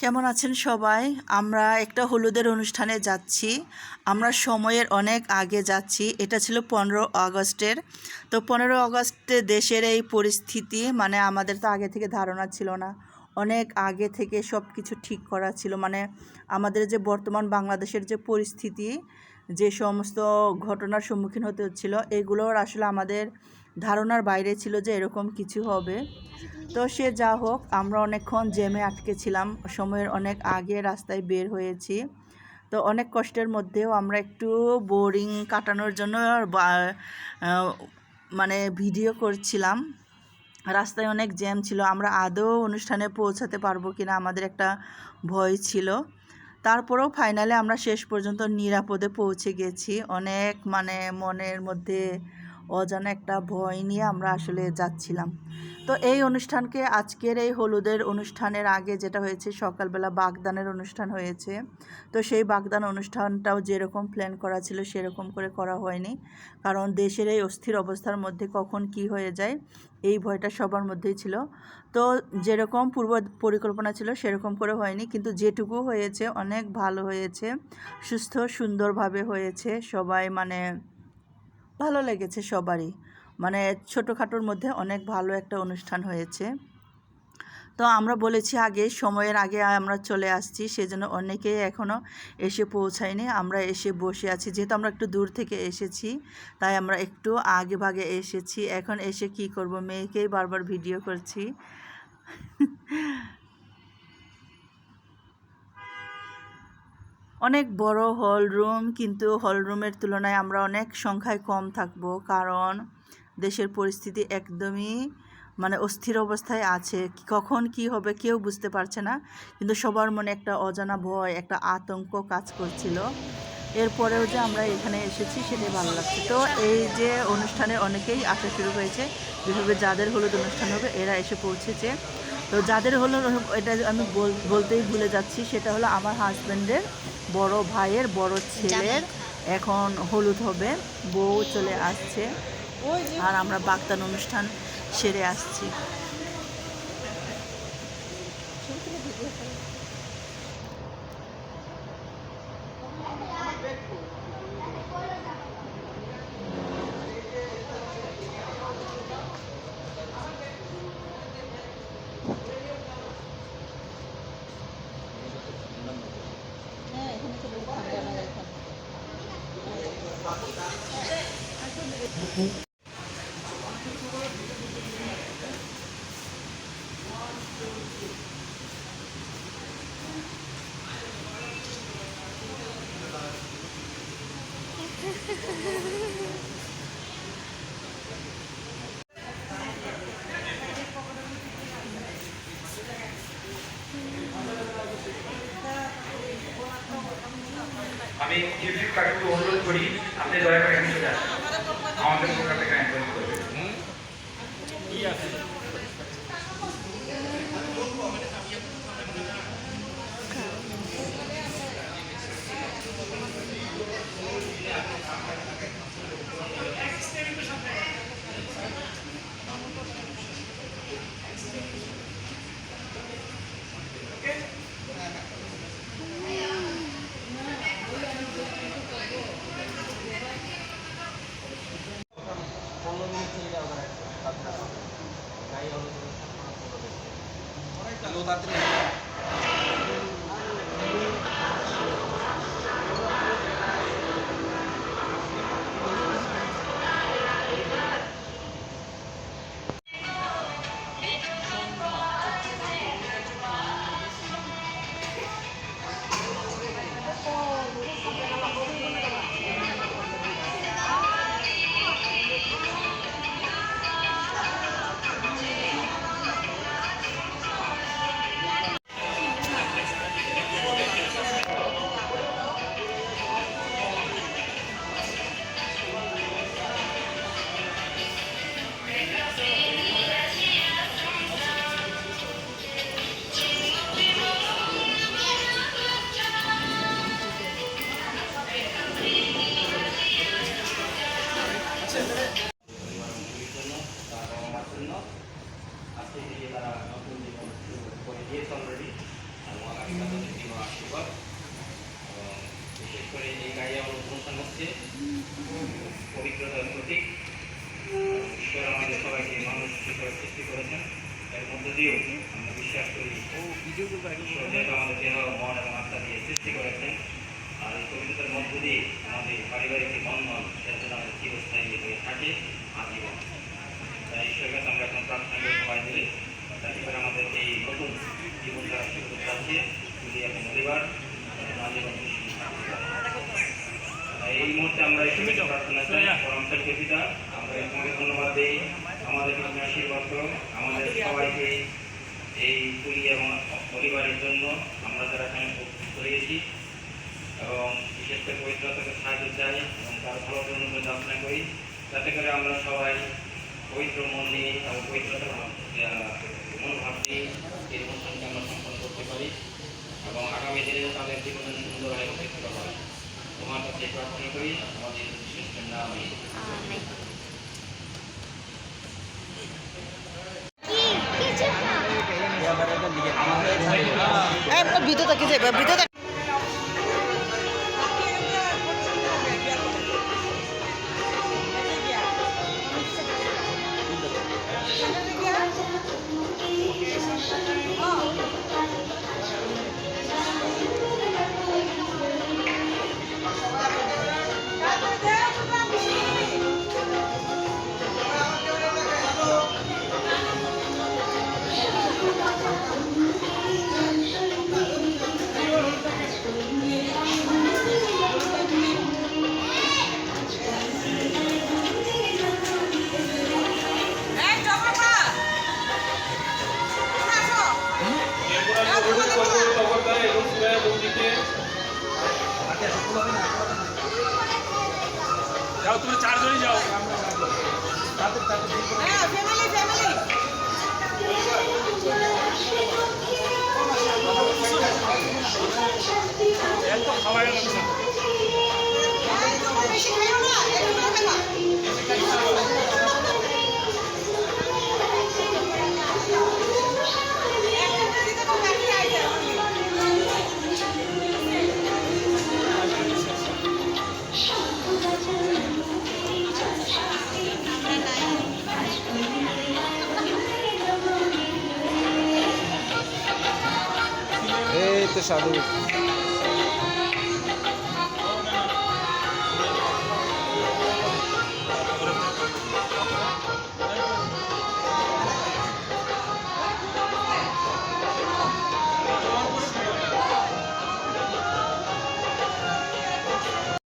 কেমন আছেন সবাই? আমরা একটা হলুদের অনুষ্ঠানে যাচ্ছি। আমরা সময়ের অনেক আগে যাচ্ছি। এটা ছিল পনেরো আগস্টের। তো পনেরো আগস্টে দেশের এই পরিস্থিতি মানে আমাদের তো আগে থেকে ধারণা ছিল না। অনেক আগে থেকে সব কিছু ঠিক করা ছিল। মানে আমাদের যে বর্তমান বাংলাদেশের যে পরিস্থিতি যে সমস্ত ঘটনার সম্মুখীন হতে হচ্ছিল, এগুলোর আসলে আমাদের ধারণার বাইরে ছিল যে এরকম কিছু হবে। তো সে যা হোক, আমরা অনেকক্ষণ জ্যামে আটকে ছিলাম। সময়ের অনেক আগে রাস্তায় বের হয়েছি। তো অনেক কষ্টের মধ্যেও আমরা একটু বোরিং কাটানোর জন্য মানে ভিডিও করছিলাম। রাস্তায় অনেক জ্যাম ছিল। আমরা আদৌ অনুষ্ঠানে পৌঁছাতে পারব কিনা আমাদের একটা ভয় ছিল। তারপরেও ফাইনালে আমরা শেষ পর্যন্ত নিরাপদে পৌঁছে গেছি। অনেক মানে মনের মধ্যে অজানা একটা ভয় নিয়ে আমরা আসলে যাচ্ছিলাম। তো এই অনুষ্ঠানকে আজকের এই হলুদের অনুষ্ঠানের আগে যেটা হয়েছে, সকালবেলা বাগদানের অনুষ্ঠান হয়েছে। তো সেই বাগদান অনুষ্ঠানটাও যেরকম প্ল্যান করা ছিল সেরকম করে করা হয়নি। কারণ দেশের এই অস্থির অবস্থার মধ্যে কখন কি হয়ে যায়, এই ভয়টা সবার মধ্যেই ছিল। তো যেরকম পূর্ব পরিকল্পনা ছিল সেরকম করে হয়নি। কিন্তু যেটুকু হয়েছে, অনেক ভালো হয়েছে, সুস্থ সুন্দরভাবে হয়েছে। সবাই মানে ভালো লেগেছে সবারই। মানে ছোটোখাটোর মধ্যে অনেক ভালো একটা অনুষ্ঠান হয়েছে। তো আমরা বলেছি আগে, সময়ের আগে আমরা চলে আসছি, সেজন্য অনেকেই এখনও এসে পৌঁছায়নি। আমরা এসে বসে আছি, যেহেতু আমরা একটু দূর থেকে এসেছি, তাই আমরা একটু আগে ভাগে এসেছি। এখন এসে কি করব? মেয়েকেই বারবার ভিডিও করছি। অনেক বড় হল রুম, কিন্তু হল রুমের তুলনায় আমরা অনেক সংখ্যায় কম থাকব, কারণ দেশের পরিস্থিতি একদমই মানে অস্থির অবস্থায় আছে। কখন কি হবে কেউ বুঝতে পারছে না, কিন্তু সবার মনে একটা অজানা ভয়, একটা আতঙ্ক কাজ করছিল। এরপরেও যে আমরা এখানে এসেছি সেটাই ভালো লাগছে। তো এই যে অনুষ্ঠানে অনেকেই আসা শুরু হয়েছে যেভাবে যাদের হলুদ অনুষ্ঠান হবে, এরা এসে পৌঁছেছে। তো যাদের হলো এটা আমি বল- বলতেই ভুলে যাচ্ছি, সেটা হলো আমার হাজব্যান্ডের বড় ভাইয়ের বড় ছেলের এখন হলুদ হবে বউ চলে আসছে। আর আমরা বাগদান অনুষ্ঠান সেরে আসছি। আমি ইউটিউব কাকুকে অনুরোধ করি আপনি দয়া করে চলে আমাদের প্রোগ্রামে tá treinando. করে এই গায়ে আমার অনুষ্ঠান হচ্ছে। পবিত্রতার প্রতীক। ঈশ্বর আমাদের সবাইকে মানুষ হিসেবে সৃষ্টি করেছেন। এর মধ্য দিয়েও আমরা বিশ্বাস করি যেহেতু আমাদের দেহ, মন এবং আত্মা দিয়ে সৃষ্টি করেছেন, আর এই পবিত্রতার মধ্য দিয়ে আমাদের পারিবারিক বন্ধন সেটা আমাদের চিরস্থায়ী হয়ে থাকে। আজীবন তাই ঈশ্বরের কাছে আমরা এখন প্রার্থনা করে সবাই মিলে যাতে করে আমাদের এই নতুন জীবনধারা শুরু যাচ্ছে যদি এখন পরিবার আজীবন সুখী থাকতে পারে। তাই এই মুহূর্তে আমরা কাছে প্রার্থনা চাই পরমশেষ পিতা, আমরা তোমাকে ধন্যবাদ দিই। আমাদের তুমি আশীর্বাদ করো। আমাদের সবাইকে এই পুরী এবং পরিবারের জন্য আমরা যারা এখানে উপস্থিত হয়েছি এবং বিশেষ করে পবিত্রতাকে সাহায্য চাই এবং তার জন্য প্রার্থনা করি। যাতে করে আমরা সবাই পবিত্র মন নিয়ে এবং পবিত্রতার মনোভাব নিয়ে এই অনুষ্ঠানকে আমরা সম্পন্ন করতে পারি এবং আগামী দিনে তাদের জীবনে সুন্দর হয়ে উঠতে পারে। কাছে প্রার্থনা করি আমাদের শ্রেষ্ঠের যাও তুমি চারজনই যাও। একদম খাওয়া গেল সাধু।